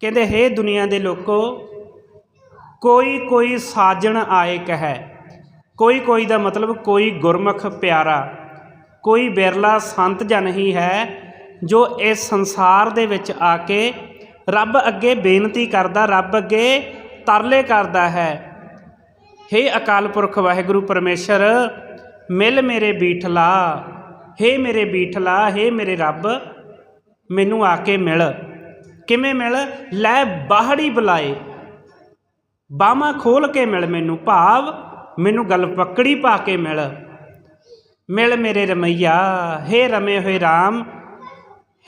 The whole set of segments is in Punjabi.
ਕਹਿੰਦੇ, ਹੇ ਦੁਨੀਆ ਦੇ ਲੋਕੋ, ਕੋਈ ਕੋਈ ਸਾਜਣ ਆਏ ਕਹੈ। ਕੋਈ ਕੋਈ ਦਾ ਮਤਲਬ ਕੋਈ ਗੁਰਮੁਖ ਪਿਆਰਾ। ਕੋਈ ਬਿਰਲਾ ਸੰਤ ਜਨ ਹੀ ਹੈ ਜੋ ਇਸ ਸੰਸਾਰ ਦੇ ਵਿੱਚ ਆ ਕੇ ਰੱਬ ਅੱਗੇ ਬੇਨਤੀ ਕਰਦਾ, ਰੱਬ ਅੱਗੇ ਤਰਲੇ ਕਰਦਾ ਹੈ। ਹੇ ਅਕਾਲ ਪੁਰਖ ਵਾਹਿਗੁਰੂ ਪਰਮੇਸ਼ਰ, ਮਿਲ ਮੇਰੇ ਬੀਠਲਾ, ਹੇ ਮੇਰੇ ਬੀਠਲਾ, ਹੇ ਮੇਰੇ ਰੱਬ, ਮੈਨੂੰ ਆ ਕੇ ਮਿਲ। ਕਿਵੇਂ ਮਿਲ? ਲੈ ਬਾਹੜੀ ਬੁਲਾਏ। ਬਾਹਾਂ ਖੋਲ ਕੇ ਮਿਲ ਮੈਨੂੰ ਭਾਵ, ਮੈਨੂੰ ਗਲ ਪਕੜੀ ਪਾ ਕੇ ਮਿਲ। ਮਿਲ ਮੇਰੇ ਰਮਈਆ, ਹੇ ਰਮੇ ਹੋਏ RAM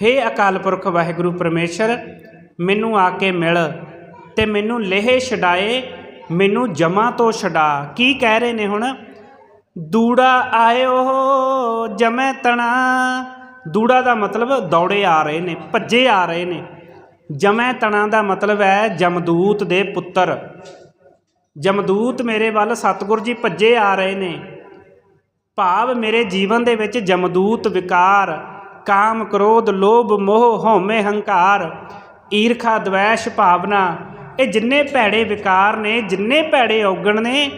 ਹੇ ਅਕਾਲ ਪੁਰਖ ਵਾਹਿਗੁਰੂ ਪਰਮੇਸ਼ਰ, ਮੈਨੂੰ ਆ ਕੇ ਮਿਲ ਤੇ ਮੈਨੂੰ ਲੇਹ ਛਡਾਏ, ਮੈਨੂੰ ਜਮਾ ਤੋਂ ਛਡਾ। ਕੀ ਕਹਿ ਰਹੇ ਨੇ ਹੁਣ? ਦੂੜਾ ਆਇਓ ਜਮੈ ਤਣਾ। ਦੂੜਾ ਦਾ ਮਤਲਬ ਦੌੜੇ ਆ ਰਹੇ ਨੇ, ਭੱਜੇ ਆ ਰਹੇ ਨੇ। ਜਮੈ ਤਣਾ ਦਾ ਮਤਲਬ ਹੈ ਜਮਦੂਤ ਦੇ ਪੁੱਤਰ। ਜਮਦੂਤ ਮੇਰੇ ਵੱਲ ਸਤਿਗੁਰ ਜੀ ਭੱਜੇ ਆ ਰਹੇ ਨੇ। ਭਾਵ ਮੇਰੇ ਜੀਵਨ ਦੇ ਵਿੱਚ ਜਮਦੂਤ ਵਿਕਾਰ, ਕਾਮ ਕ੍ਰੋਧ, ਲੋਭ, ਮੋਹ, ਹਉਮੈ ਹੰਕਾਰ, ਈਰਖਾ, ਦਵੈਸ਼, ਭਾਵਨਾ, ਇਹ ਜਿੰਨੇ ਭੈੜੇ ਵਿਕਾਰ ਨੇ, ਜਿੰਨੇ ਭੈੜੇ ਔਗਣ ਨੇ,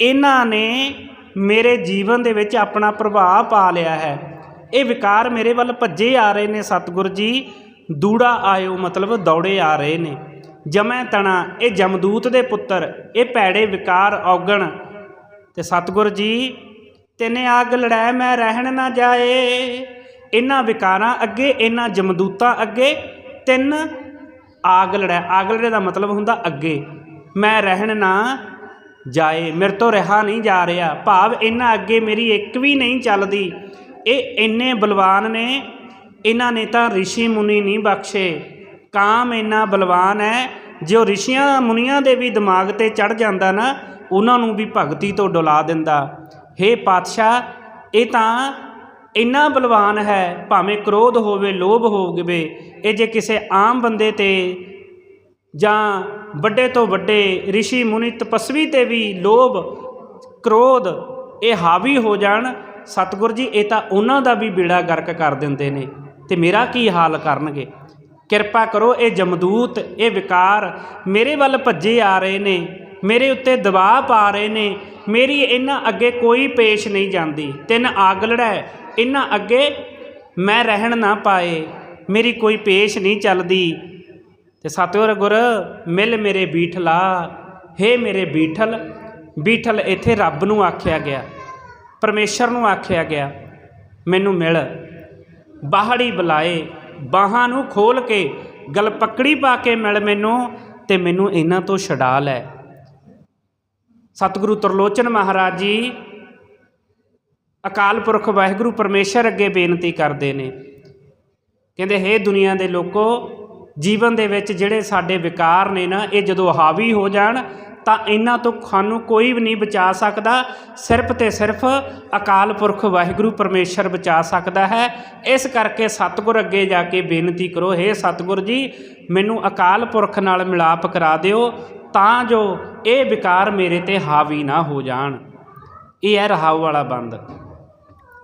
ਇਹਨਾਂ ਨੇ ਮੇਰੇ ਜੀਵਨ ਦੇ ਵਿੱਚ ਆਪਣਾ ਪ੍ਰਭਾਵ ਪਾ ਲਿਆ ਹੈ। ਇਹ ਵਿਕਾਰ ਮੇਰੇ ਵੱਲ ਭੱਜੇ ਆ ਰਹੇ ਨੇ ਸਤਿਗੁਰ ਜੀ। ਦੂੜਾ ਆਇਓ ਮਤਲਬ ਦੌੜੇ ਆ ਰਹੇ ਨੇ। ਜਮੈ ਤਣਾ, ਇਹ ਜਮਦੂਤ ਦੇ ਪੁੱਤਰ, ਇਹ ਭੈੜੇ ਵਿਕਾਰ ਔਗਣ। ਤੇ ਸਤਿਗੁਰ ਜੀ, ਤੈਨੇ ਆਗ ਲੜਾਇ ਮੈਂ ਰਹਿਣ ਨਾ ਜਾਏ। ਇਹਨਾਂ ਵਿਕਾਰਾਂ ਅੱਗੇ ਇਹਨਾਂ ਜਮਦੂਤਾਂ ਅੱਗੇ, ਤਿੰਨ ਆਗ ਲੜਾਇ ਆਗ ਲੜੇ ਦਾ ਮਤਲਬ ਹੁੰਦਾ ਅੱਗੇ। ਮੈਂ ਰਹਿਣ ਨਾ ਜਾਏ, ਮੇਰੇ ਤੋਂ ਰਹਾ ਨਹੀਂ ਜਾ ਰਿਹਾ। ਭਾਵ ਇਹਨਾਂ ਅੱਗੇ ਮੇਰੀ ਇੱਕ ਵੀ ਨਹੀਂ ਚੱਲਦੀ। ਇਹ ਇੰਨੇ ਬਲਵਾਨ ਨੇ ਇਹਨਾਂ ਨੇ ਤਾਂ ਰਿਸ਼ੀ ਮੁਨੀ ਨਹੀਂ ਬਖਸ਼ੇ। ਕਾਮ ਇੰਨਾ ਬਲਵਾਨ ਹੈ ਜੋ ਰਿਸ਼ੀਆਂ ਮੁਨੀਆਂ ਦੇ ਵੀ ਦਿਮਾਗ ਤੇ ਚੜ ਜਾਂਦਾ ਨਾ, ਉਹਨਾਂ ਨੂੰ ਵੀ ਭਗਤੀ ਤੋਂ ਡੁਲਾ ਦਿੰਦਾ। ਹੇ ਪਾਤਸ਼ਾਹ, ਇਹ ਤਾਂ ਇੰਨਾ ਬਲਵਾਨ ਹੈ, ਭਾਵੇਂ ਕ੍ਰੋਧ ਹੋਵੇ, ਲੋਭ ਹੋਵੇ, ਇਹ ਜੇ ਕਿਸੇ ਆਮ ਬੰਦੇ ਤੇ ਜਾਂ ਵੱਡੇ ਤੋਂ ਵੱਡੇ ઋષਿ ਮੁਨੀ ਤਪਸਵੀ ਤੇ ਵੀ ਲੋਭ, ਕ੍ਰੋਧ, ਇਹ ਹਾਵੀ ਹੋ ਜਾਣ, ਸਤਿਗੁਰ ਜੀ, ਇਹ ਤਾਂ ਉਹਨਾਂ ਦਾ ਵੀ ਬੇੜਾ ਗਰਕ ਕਰ ਦਿੰਦੇ ਨੇ। ਤੇ ਮੇਰਾ ਕੀ ਹਾਲ ਕਰਨਗੇ? ਕਿਰਪਾ ਕਰੋ ਇਹ ਜਮਦੂਤ, ਇਹ ਵਿਕਾਰ ਮੇਰੇ ਵੱਲ ਭੱਜੇ ਆ ਰਹੇ ਨੇ, ਮੇਰੇ ਉੱਤੇ ਦਬਾਅ ਪਾ ਰਹੇ ਨੇ, ਮੇਰੀ ਇਹਨਾਂ ਅੱਗੇ ਕੋਈ ਪੇਸ਼ ਨਹੀਂ ਜਾਂਦੀ। ਤਿੰਨ ਆਗਲੜਾ ਇਹਨਾਂ ਅੱਗੇ ਮੈਂ ਰਹਿਣ ਨਾ ਪਾਏ, ਮੇਰੀ ਕੋਈ ਪੇਸ਼ ਨਹੀਂ ਚੱਲਦੀ। ਤੇ ਸਤਿਗੁਰ ਗੁਰ, ਮਿਲ ਮੇਰੇ ਬੀਠਲਾ, ਹੇ ਮੇਰੇ ਬੀਠਲ ਬੀਠਲ ਇੱਥੇ ਰੱਬ ਨੂੰ ਆਖਿਆ ਗਿਆ, ਪਰਮੇਸ਼ਰ ਨੂੰ ਆਖਿਆ ਗਿਆ, ਮੈਨੂੰ ਮਿਲ। ਬਾਹੜੀ ਬੁਲਾਏ, ਬਾਹਾਂ ਨੂੰ ਖੋਲ ਕੇ ਗਲ ਪਕੜੀ ਪਾ ਕੇ ਮਿਲ ਮੈਨੂੰ ਤੇ ਮੈਨੂੰ ਇਹਨਾਂ ਤੋਂ ਛਡਾ ਲੈ। ਸਤਿਗੁਰੂ ਤਰਲੋਚਨ ਮਹਾਰਾਜ ਜੀ ਅਕਾਲ ਪੁਰਖ ਵਾਹਿਗੁਰੂ ਪਰਮੇਸ਼ਰ ਅੱਗੇ ਬੇਨਤੀ ਕਰਦੇ ਨੇ। ਕਹਿੰਦੇ, ਹੇ ਦੁਨੀਆ ਦੇ ਲੋਕੋ, ਜੀਵਨ ਦੇ ਵਿੱਚ ਜਿਹੜੇ ਸਾਡੇ ਵਿਕਾਰ ਨੇ ਨਾ, ਇਹ ਜਦੋਂ ਹਾਵੀ ਹੋ ਜਾਣ ਤਾਂ ਇਹਨਾਂ ਤੋਂ ਸਾਨੂੰ ਕੋਈ ਵੀ ਨਹੀਂ ਬਚਾ ਸਕਦਾ। ਸਿਰਫ ਤੇ ਸਿਰਫ ਅਕਾਲ ਪੁਰਖ ਵਾਹਿਗੁਰੂ ਪਰਮੇਸ਼ਰ ਬਚਾ ਸਕਦਾ ਹੈ। ਇਸ ਕਰਕੇ ਸਤਿਗੁਰ ਅੱਗੇ ਜਾ ਕੇ ਬੇਨਤੀ ਕਰੋ, ਹੇ ਸਤਿਗੁਰ ਜੀ, ਮੈਨੂੰ ਅਕਾਲ ਪੁਰਖ ਨਾਲ ਮਿਲਾਪ ਕਰਾ ਦਿਓ ਤਾਂ ਜੋ ਇਹ ਵਿਕਾਰ ਮੇਰੇ ਤੇ ਹਾਵੀ ਨਾ ਹੋ ਜਾਣ। ਇਹ ਹੈ ਰਹਾਉ ਵਾਲਾ ਬੰਦ।